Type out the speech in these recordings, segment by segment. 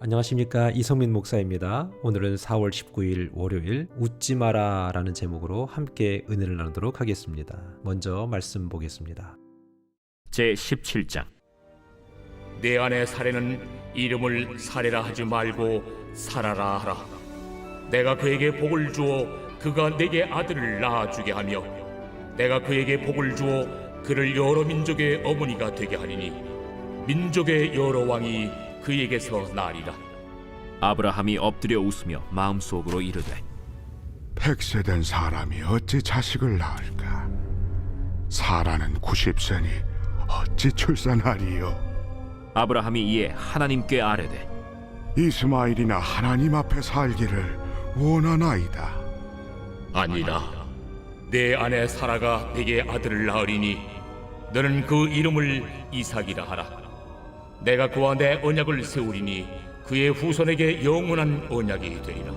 안녕하십니까 이성민 목사입니다. 오늘은 4월 19일 월요일 웃지 마라라는 제목으로 함께 은혜를 나누도록 하겠습니다. 먼저 말씀 보겠습니다. 제 17장 내 안의 사례는 이름을 사례라 하지 말고 살아라 하라. 내가 그에게 복을 주어 그가 내게 아들을 낳아주게 하며 내가 그에게 복을 주어 그를 여러 민족의 어머니가 되게 하리니 민족의 여러 왕이 그에게서 나리라. 아브라함이 엎드려 웃으며 마음속으로 이르되 백세된 사람이 어찌 자식을 낳을까? 사라는 90세니 어찌 출산하리요? 아브라함이 이에 하나님께 아뢰되 이스마일이나 하나님 앞에 살기를 원하나이다. 아니라 내 아내 사라가 내게 아들을 낳으리니 너는 그 이름을 이삭이라 하라. 내가 그와 내 언약을 세우리니 그의 후손에게 영원한 언약이 되리라.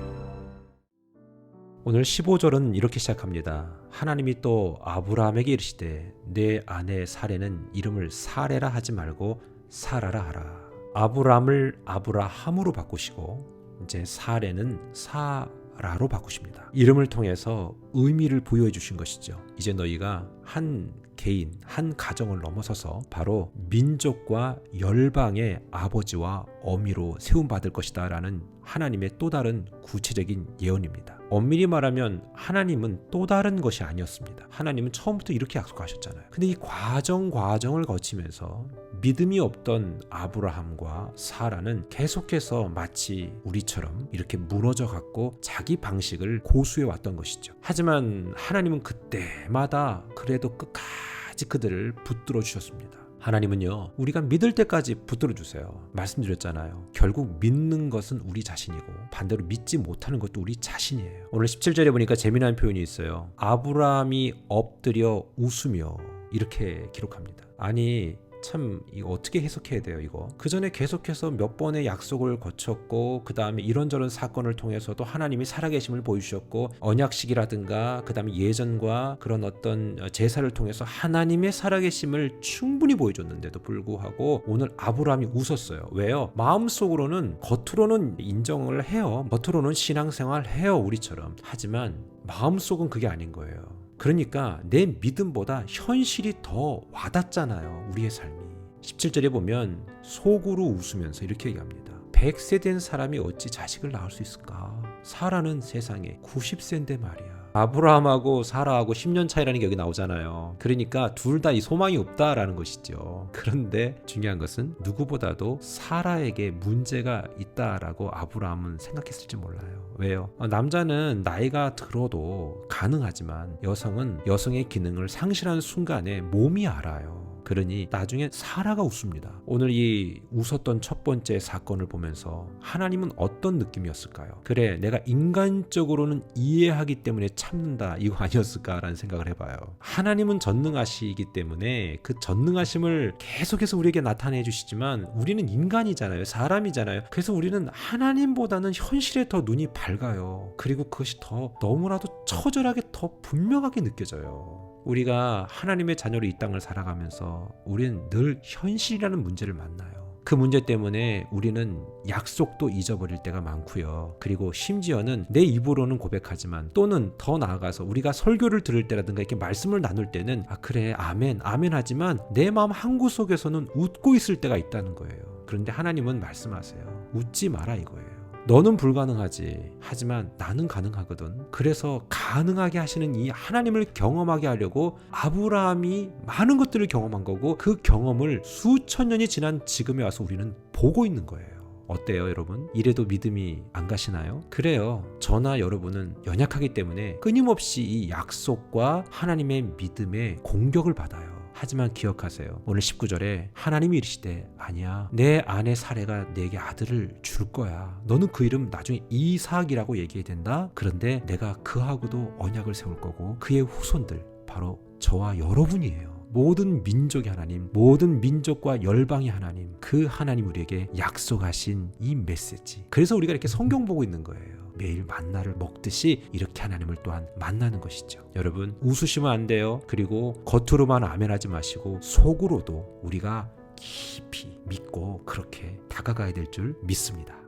오늘 15절은 이렇게 시작합니다. 하나님이 또 아브라함에게 이르시되 내 아내 사레는 이름을 사레라 하지 말고 사라라 하라. 아브라함을 아브라함으로 바꾸시고 이제 사레는 사 라로 바꾸십니다. 이름을 통해서 의미를 부여해 주신 것이죠. 이제 너희가 한 개인, 한 가정을 넘어서서 바로 민족과 열방의 아버지와 어미로 세움받을 것이다 라는 하나님의 또 다른 구체적인 예언입니다. 엄밀히 말하면 하나님은 또 다른 것이 아니었습니다. 하나님은 처음부터 이렇게 약속하셨잖아요. 근데 이 과정 과정을 거치면서 믿음이 없던 아브라함과 사라는 계속해서 마치 우리처럼 이렇게 무너져 갖고 자기 방식을 고수해 왔던 것이죠. 하지만 하나님은 그때마다 그래도 끝까지 그들을 붙들어 주셨습니다. 하나님은요, 우리가 믿을 때까지 붙들어 주세요. 말씀드렸잖아요. 결국 믿는 것은 우리 자신이고 반대로 믿지 못하는 것도 우리 자신이에요. 오늘 17절에 보니까 재미난 표현이 있어요. 아브라함이 엎드려 웃으며 이렇게 기록합니다. 아니, 참 이거 어떻게 해석해야 돼요 이거? 그 전에 계속해서 몇 번의 약속을 거쳤고 그 다음에 이런저런 사건을 통해서도 하나님이 살아계심을 보여주셨고 언약식이라든가 그 다음에 예전과 그런 어떤 제사를 통해서 하나님의 살아계심을 충분히 보여줬는데도 불구하고 오늘 아브라함이 웃었어요. 왜요? 마음속으로는 겉으로는 인정을 해요. 겉으로는 신앙생활 해요 우리처럼. 하지만 마음속은 그게 아닌 거예요 그러니까 내 믿음보다 현실이 더 와닿잖아요. 우리의 삶이. 17절에 보면 속으로 웃으면서 이렇게 얘기합니다. 100세 된 사람이 어찌 자식을 낳을 수 있을까? 사라는 세상에 90세인데 말이야. 아브라함하고 사라하고 10년 차이라는 게 여기 나오잖아요. 그러니까 둘 다 이 소망이 없다라는 것이죠. 그런데 중요한 것은 누구보다도 사라에게 문제가 있다라고 아브라함은 생각했을지 몰라요. 왜요? 어, 남자는 나이가 들어도 가능하지만 여성은 여성의 기능을 상실한 순간에 몸이 알아요. 그러니 나중에 사라가 웃습니다. 오늘 이 웃었던 첫 번째 사건을 보면서 하나님은 어떤 느낌이었을까요? 그래, 내가 인간적으로는 이해하기 때문에 참는다. 이거 아니었을까라는 생각을 해봐요. 하나님은 전능하시기 때문에 그 전능하심을 계속해서 우리에게 나타내 주시지만 우리는 인간이잖아요. 사람이잖아요. 그래서 우리는 하나님보다는 현실에 더 눈이 밝아요. 그리고 그것이 더 너무나도 처절하게 더 분명하게 느껴져요. 우리가 하나님의 자녀로 이 땅을 살아가면서 우리는 늘 현실이라는 문제를 만나요. 그 문제 때문에 우리는 약속도 잊어버릴 때가 많고요. 그리고 심지어는 내 입으로는 고백하지만 또는 더 나아가서 우리가 설교를 들을 때라든가 이렇게 말씀을 나눌 때는 아 그래 아멘 아멘 하지만 내 마음 한구석에서는 웃고 있을 때가 있다는 거예요. 그런데 하나님은 말씀하세요. 웃지 마라 이거예요. 너는 불가능하지. 하지만 나는 가능하거든. 그래서 가능하게 하시는 이 하나님을 경험하게 하려고 아브라함이 많은 것들을 경험한 거고 그 경험을 수천 년이 지난 지금에 와서 우리는 보고 있는 거예요. 어때요, 여러분? 이래도 믿음이 안 가시나요? 그래요. 저나 여러분은 연약하기 때문에 끊임없이 이 약속과 하나님의 믿음에 공격을 받아요. 하지만 기억하세요. 오늘 19절에 하나님이 이르시되 아니야. 내 아내 사례가 내게 아들을 줄 거야. 너는 그 이름 나중에 이삭이라고 얘기해야 된다. 그런데 내가 그하고도 언약을 세울 거고 그의 후손들 바로 저와 여러분이에요. 모든 민족의 하나님, 모든 민족과 열방의 하나님, 그 하나님 우리에게 약속하신 이 메시지. 그래서 우리가 이렇게 성경 보고 있는 거예요. 매일 만나를 먹듯이 이렇게 하나님을 또한 만나는 것이죠. 여러분, 웃으시면 안 돼요. 그리고 겉으로만 아멘하지 마시고 속으로도 우리가 깊이 믿고 그렇게 다가가야 될 줄 믿습니다.